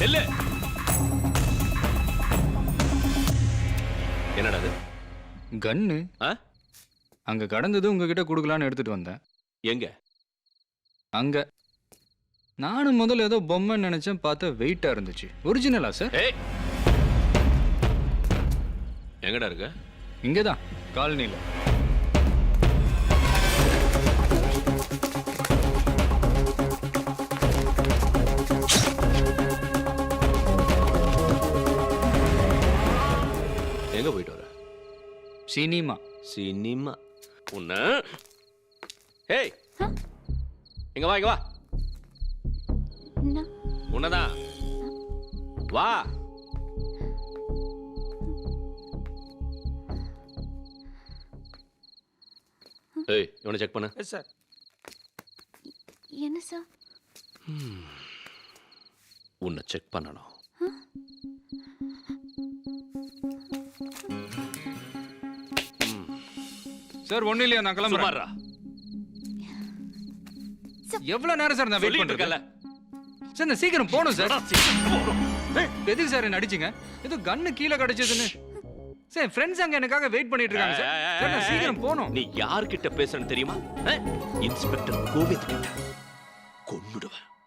நில்லு. என்னடா அது கன்னு. ஆ? அங்க கடந்தது உங்ககிட்ட கொடுக்கலான்னு எடுத்துட்டு வந்தேன். எங்க? அங்க. நானும் முதல்ல ஏதோ பொம்மை நினைச்சேன் பார்த்தா வெயிட்டா இருந்துச்சு. ஒரிஜினலா சார் ஏய்! எங்கடா இருக்க? இங்கதான் காலனில. எங்க போயிட்டு வர? சினிமா. சினிமா. உன்ன? ஏய் இங்க வா இங்க வா. உன்னதான் வா. ஏய் இவனை செக் பண்ணு. சார். என்ன சார்? உன்னை செக் பண்ணணும். சார் ஒண்ணு இல்லையா? நான் கிளம்புறேன். சுமாரா எவ்வளவு நேரம் சார் நான் வெயிட் சொல்லிட்டு பண்றேன் இருக்கல. சார் நான் சீக்கிரம் போகணும் சார். எதுக்கு சார் என்ன அடிச்சீங்க? ஏதோ கன்னு கீழே கிடைச்சதுன்னு. சார் ஃப்ரெண்ட்ஸ் அங்க எனக்காக வெயிட் பண்ணிட்டு இருக்காங்க சார். சார் நான் சீக்கிரம் போகணும். நீ யார்கிட்ட பேசுறன்னு தெரியுமா? இன்ஸ்பெக்டர் கோவிந்த் கிட்ட கொன்னுடுவேன்.